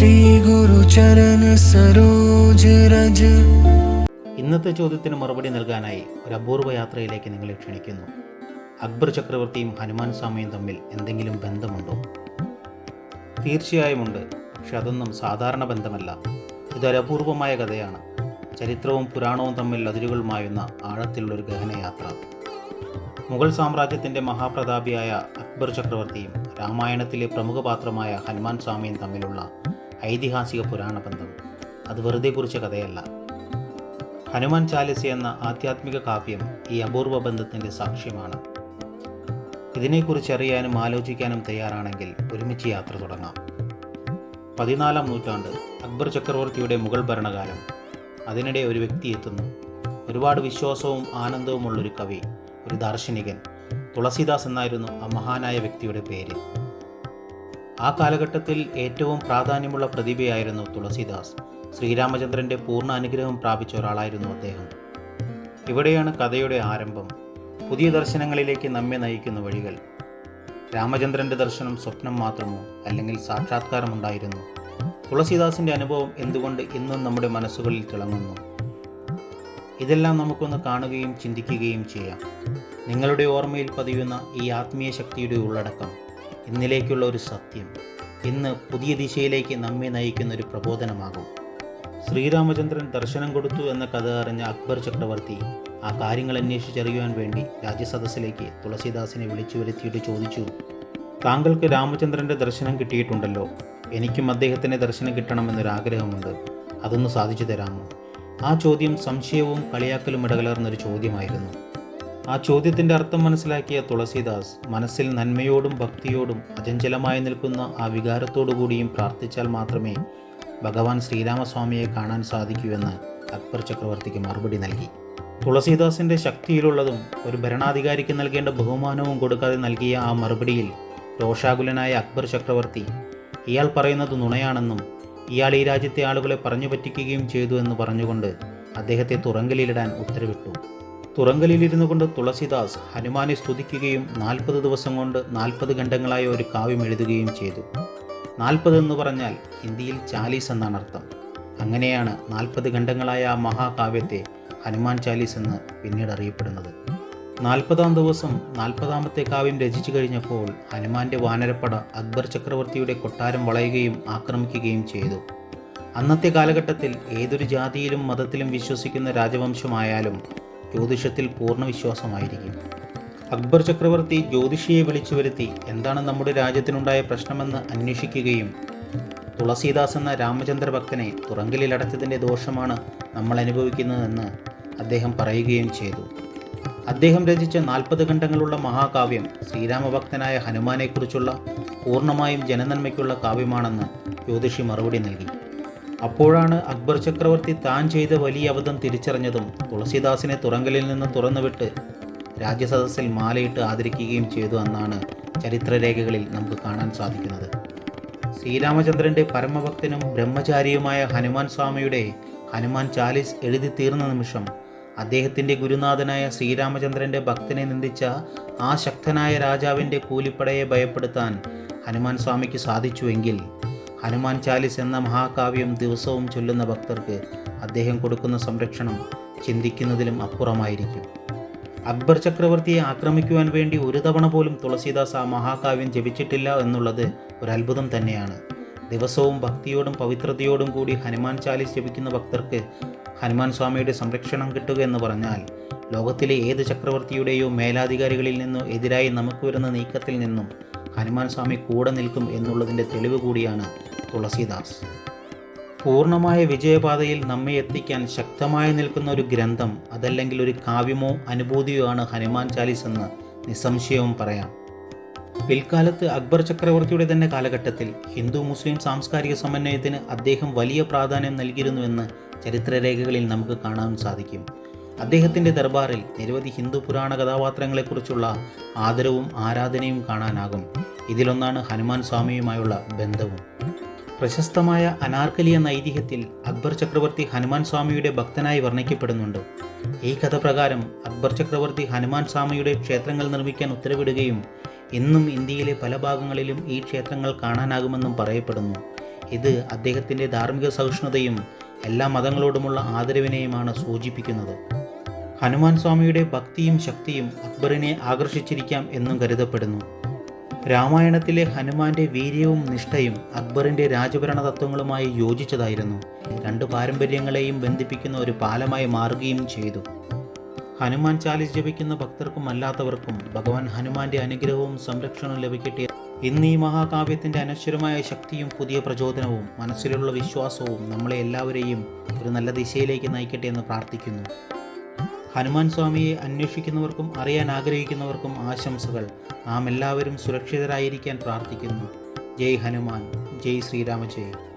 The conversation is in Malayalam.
ശ്രീ ഗുരു ചരണ സരോജ് രജ. ഇന്നത്തെ ചോദ്യത്തിന് മറുപടി നൽകാനായി ഒരു അപൂർവ യാത്രയിലേക്ക് നിങ്ങളെ ക്ഷണിക്കുന്നു. അക്ബർ ചക്രവർത്തിയും ഹനുമാൻ സ്വാമിയും തമ്മിൽ എന്തെങ്കിലും ബന്ധമുണ്ടോ? തീർച്ചയായും ഉണ്ട് പക്ഷെ അതൊന്നും സാധാരണ ബന്ധമല്ല. ഇതൊരപൂർവമായ കഥയാണ്. ചരിത്രവും പുരാണവും തമ്മിൽ അതിരുകൾ മായുന്ന ആഴത്തിലുള്ളൊരു ഗഹന യാത്ര മുഗൾ സാമ്രാജ്യത്തിന്റെ മഹാപ്രതാപിയായ അക്ബർ ചക്രവർത്തിയും രാമായണത്തിലെ പ്രമുഖ പാത്രമായ ഹനുമാൻ സ്വാമിയും തമ്മിലുള്ള ഐതിഹാസിക പുരാണ ബന്ധം. അത് വെറുതെ കുറിച്ച കഥയല്ല. ഹനുമാൻ ചാലിസ എന്ന ആധ്യാത്മിക കാവ്യം ഈ അപൂർവ ബന്ധത്തിന്റെ സാക്ഷ്യമാണ്. ഇതിനെക്കുറിച്ച് അറിയാനും ആലോചിക്കാനും തയ്യാറാണെങ്കിൽ ഒരുമിച്ച് യാത്ര തുടങ്ങാം. പതിനാലാം നൂറ്റാണ്ട് അക്ബർ ചക്രവർത്തിയുടെ മുഗൾ ഭരണകാലം. അതിനിടെ ഒരു വ്യക്തി എത്തുന്നു. ഒരുപാട് വിശ്വാസവും ആനന്ദവുമുള്ളൊരു കവി ഒരു ദാർശനികൻ തുളസിദാസ് എന്നായിരുന്നു ആ മഹാനായ വ്യക്തിയുടെ പേര്. ആ കാലഘട്ടത്തിൽ ഏറ്റവും പ്രാധാന്യമുള്ള പ്രതിഭയായിരുന്നു തുളസിദാസ്. ശ്രീരാമചന്ദ്രന്റെ പൂർണ അനുഗ്രഹം പ്രാപിച്ച ഒരാളായിരുന്നു അദ്ദേഹം. ഇവിടെയാണ് കഥയുടെ ആരംഭം. പുതിയ ദർശനങ്ങളിലേക്ക് നമ്മെ നയിക്കുന്ന വഴികൾ. രാമചന്ദ്രന്റെ ദർശനം സ്വപ്നം മാത്രമോ അല്ലെങ്കിൽ സാക്ഷാത്കാരമുണ്ടായിരുന്നു? തുളസിദാസിന്റെ അനുഭവം എന്തുകൊണ്ട് ഇന്നും നമ്മുടെ മനസ്സുകളിൽ തിളങ്ങുന്നു? ഇതെല്ലാം നമുക്കൊന്ന് കാണുകയും ചിന്തിക്കുകയും ചെയ്യാം. നിങ്ങളുടെ ഓർമ്മയിൽ പതിയുന്ന ഈ ആത്മീയ ശക്തിയുടെ ഉള്ളടക്കം. ഇന്നിലേക്കുള്ള ഒരു സത്യം. ഇന്ന് പുതിയ ദിശയിലേക്ക് നമ്മെ നയിക്കുന്ന ഒരു പ്രബോധനമാകും. ശ്രീരാമചന്ദ്രൻ ദർശനം കൊടുത്തു എന്ന കഥ അറിഞ്ഞ അക്ബർ ചക്രവർത്തി ആ കാര്യങ്ങൾ അന്വേഷിച്ചറിയുവാൻ വേണ്ടി രാജ്യസദസ്സിലേക്ക് തുളസീദാസിനെ വിളിച്ചു വരുത്തിയിട്ട് ചോദിച്ചു താങ്കൾക്ക് രാമചന്ദ്രന്റെ ദർശനം കിട്ടിയിട്ടുണ്ടല്ലോ. എനിക്കും അദ്ദേഹത്തിന്റെ ദർശനം കിട്ടണമെന്നൊരാഗ്രഹമുണ്ട്. അതൊന്ന് സാധിച്ചു തരാമോ? ആ ചോദ്യം സംശയവും കളിയാക്കലും ഇടകലർന്നൊരു ചോദ്യമായിരുന്നു. ആ ചോദ്യത്തിന്റെ അർത്ഥം മനസ്സിലാക്കിയ തുളസിദാസ് മനസ്സിൽ നന്മയോടും ഭക്തിയോടും അചഞ്ചലമായി നിൽക്കുന്ന ആ വികാരത്തോടു കൂടിയും പ്രാർത്ഥിച്ചാൽ മാത്രമേ ഭഗവാൻ ശ്രീരാമസ്വാമിയെ കാണാൻ സാധിക്കൂ എന്ന് അക്ബർ ചക്രവർത്തിക്ക് മറുപടി നൽകി. തുളസീദാസിന്റെ ശക്തിയിലുള്ളതും ഒരു ഭരണാധികാരിക്ക് നൽകേണ്ട ബഹുമാനവും കൊടുക്കാതെ നൽകിയ ആ മറുപടിയിൽ രോഷാകുലനായ അക്ബർ ചക്രവർത്തി ഇയാൾ പറയുന്നത് നുണയാണെന്നും ഇയാൾ ഈ രാജ്യത്തെ ആളുകളെ പറഞ്ഞു പറ്റിക്കുകയും ചെയ്തു എന്ന് പറഞ്ഞുകൊണ്ട് അദ്ദേഹത്തെ തുറങ്കലിലിടാൻ ഉത്തരവിട്ടു. തുറങ്കലിലിരുന്നു കൊണ്ട് തുളസിദാസ് ഹനുമാനെ സ്തുതിക്കുകയും നാൽപ്പത് ദിവസം കൊണ്ട് നാൽപ്പത് ഖണ്ഡങ്ങളായ ഒരു കാവ്യം എഴുതുകയും ചെയ്തു. നാൽപ്പത് എന്ന് പറഞ്ഞാൽ ഹിന്ദിയിൽ ചാലീസ് എന്നാണ് അർത്ഥം. അങ്ങനെയാണ് നാൽപ്പത് ഖണ്ഡങ്ങളായ ആ മഹാകാവ്യത്തെ ഹനുമാൻ ചാലീസ് എന്ന് പിന്നീട് അറിയപ്പെടുന്നത്. നാൽപ്പതാം ദിവസം നാൽപ്പതാമത്തെ കാവ്യം രചിച്ചു കഴിഞ്ഞപ്പോൾ ഹനുമാന്റെ വാനരപ്പട അക്ബർ ചക്രവർത്തിയുടെ കൊട്ടാരം വളയുകയും ആക്രമിക്കുകയും ചെയ്തു. അന്നത്തെ കാലഘട്ടത്തിൽ ഏതൊരു ജാതിയിലും മതത്തിലും വിശ്വസിക്കുന്ന രാജവംശമായാലും ജ്യോതിഷത്തിൽ പൂർണ വിശ്വാസമായിരിക്കും അക്ബർ ചക്രവർത്തി ജ്യോതിഷിയെ വിളിച്ചു വരുത്തി എന്താണ് നമ്മുടെ രാജ്യത്തിനുണ്ടായ പ്രശ്നമെന്ന് അന്വേഷിക്കുകയും തുളസീദാസ് എന്ന രാമചന്ദ്ര ഭക്തനെ തുറങ്കലിലടച്ചതിന്റെ ദോഷമാണ് നമ്മൾ അനുഭവിക്കുന്നതെന്ന് അദ്ദേഹം പറയുകയും ചെയ്തു. അദ്ദേഹം രചിച്ച നാൽപ്പത് ഖണ്ഡങ്ങളുള്ള മഹാകാവ്യം ശ്രീരാമഭക്തനായ ഹനുമാനെക്കുറിച്ചുള്ള പൂർണമായും ജനനന്മയ്ക്കുള്ള കാവ്യമാണെന്ന് ജ്യോതിഷി മറുപടി നൽകി. അപ്പോഴാണ് അക്ബർ ചക്രവർത്തി താൻ ചെയ്ത വലിയ അബദ്ധം തിരിച്ചറിഞ്ഞതും തുളസിദാസിനെ തുറങ്കലിൽ നിന്ന് തുറന്നുവിട്ട് രാജ്യസദസ്സിൽ മാലയിട്ട് ആദരിക്കുകയും ചെയ്തു എന്നാണ് ചരിത്രരേഖകളിൽ നമുക്ക് കാണാൻ സാധിക്കുന്നത്. ശ്രീരാമചന്ദ്രന്റെ പരമഭക്തനും ബ്രഹ്മചാരിയുമായ ഹനുമാൻ സ്വാമിയുടെ ഹനുമാൻ ചാലിസ് എഴുതി തീർന്ന നിമിഷം അദ്ദേഹത്തിന്റെ ഗുരുനാഥനായ ശ്രീരാമചന്ദ്രന്റെ ഭക്തനെ നിന്ദിച്ച ആ ശക്തനായ രാജാവിന്റെ കൂലിപ്പടയെ ഭയപ്പെടുത്താൻ ഹനുമാൻ സ്വാമിക്ക് സാധിച്ചുവെങ്കിൽ ഹനുമാൻ ചാലിസ് എന്ന മഹാകാവ്യം ദിവസവും ചൊല്ലുന്ന ഭക്തർക്ക് അദ്ദേഹം കൊടുക്കുന്ന സംരക്ഷണം ചിന്തിക്കുന്നതിലും അപ്പുറമായിരിക്കും. അക്ബർ ചക്രവർത്തിയെ ആക്രമിക്കുവാൻ വേണ്ടി ഒരു തവണ പോലും തുളസീദാസ് ആ മഹാകാവ്യം ജപിച്ചിട്ടില്ല എന്നുള്ളത് ഒരു അത്ഭുതം തന്നെയാണ്. ദിവസവും ഭക്തിയോടും പവിത്രതയോടും കൂടി ഹനുമാൻ ചാലിസ് ജപിക്കുന്ന ഭക്തർക്ക് ഹനുമാൻ സ്വാമിയുടെ സംരക്ഷണം കിട്ടുക എന്ന് പറഞ്ഞാൽ ലോകത്തിലെ ഏത് ചക്രവർത്തിയുടെയോ മേലാധികാരികളിൽ നിന്നോ എതിരായി നമുക്ക് വരുന്ന നീക്കത്തിൽ നിന്നും ഹനുമാൻ സ്വാമി കൂടെ നിൽക്കും എന്നുള്ളതിന്റെ തെളിവ് കൂടിയാണ് തുളസീദാസ്. പൂർണമായ വിജയപാതയിൽ നമ്മെ എത്തിക്കാൻ ശക്തമായി നിൽക്കുന്ന ഒരു ഗ്രന്ഥം അതല്ലെങ്കിൽ ഒരു കാവ്യമോ അനുഭൂതിയോ ആണ് ഹനുമാൻ ചാലീസ് എന്ന് നിസ്സംശയവും പറയാം. പിൽക്കാലത്ത് അക്ബർ ചക്രവർത്തിയുടെ തന്നെ കാലഘട്ടത്തിൽ ഹിന്ദു മുസ്ലിം സാംസ്കാരിക സമന്വയത്തിന് അദ്ദേഹം വലിയ പ്രാധാന്യം നൽകിയിരുന്നുവെന്ന് ചരിത്രരേഖകളിൽ നമുക്ക് കാണാൻ സാധിക്കും. അദ്ദേഹത്തിന്റെ ദർബാറിൽ നിരവധി ഹിന്ദു പുരാണ കഥാപാത്രങ്ങളെക്കുറിച്ചുള്ള ആദരവും ആരാധനയും കാണാനാകും. ഇതിലൊന്നാണ് ഹനുമാൻ സ്വാമിയുമായുള്ള ബന്ധവും. പ്രശസ്തമായ അനാർക്കലി എന്ന ഐതിഹ്യത്തിൽ അക്ബർ ചക്രവർത്തി ഹനുമാൻ സ്വാമിയുടെ ഭക്തനായി വർണിക്കപ്പെടുന്നുണ്ട്. ഈ കഥ പ്രകാരം അക്ബർ ചക്രവർത്തി ഹനുമാൻ സ്വാമിയുടെ ക്ഷേത്രങ്ങൾ നിർമ്മിക്കാൻ ഉത്തരവിടുകയും ഇന്നും ഇന്ത്യയിലെ പല ഭാഗങ്ങളിലും ഈ ക്ഷേത്രങ്ങൾ കാണാനാകുമെന്നും പറയപ്പെടുന്നു. ഇത് അദ്ദേഹത്തിന്റെ ധാർമ്മിക സഹിഷ്ണുതയും എല്ലാ മതങ്ങളോടുമുള്ള ആദരവിനെയുമാണ് സൂചിപ്പിക്കുന്നത്. ഹനുമാൻ സ്വാമിയുടെ ഭക്തിയും ശക്തിയും അക്ബറിനെ ആകർഷിച്ചിരിക്കാം എന്നും കരുതപ്പെടുന്നു. രാമായണത്തിലെ ഹനുമാന്റെ വീര്യവും നിഷ്ഠയും അക്ബറിന്റെ രാജഭരണ തത്വങ്ങളുമായി യോജിച്ചതായിരുന്നു. രണ്ട് പാരമ്പര്യങ്ങളെയും ബന്ധിപ്പിക്കുന്ന ഒരു പാലമായി മാറുകയും ചെയ്തു. ഹനുമാൻ ചാലിസ് ജപിക്കുന്ന ഭക്തർക്കും അല്ലാത്തവർക്കും ഭഗവാൻ ഹനുമാന്റെ അനുഗ്രഹവും സംരക്ഷണവും ലഭിക്കട്ടെ. ഇന്ന് ഈ മഹാകാവ്യത്തിന്റെ അനശ്വരമായ ശക്തിയും പുതിയ പ്രചോദനവും മനസ്സിലുള്ള വിശ്വാസവും നമ്മളെ എല്ലാവരെയും ഒരു നല്ല ദിശയിലേക്ക് നയിക്കട്ടെ എന്ന് പ്രാർത്ഥിക്കുന്നു. ഹനുമാൻ സ്വാമിയെ അന്വേഷിക്കുന്നവർക്കും അറിയാൻ ആഗ്രഹിക്കുന്നവർക്കും ആശംസകൾ. നാം എല്ലാവരും സുരക്ഷിതരായിരിക്കാൻ പ്രാർത്ഥിക്കുന്നു. ജയ് ഹനുമാൻ. ജയ് ശ്രീരാമ ജയ്.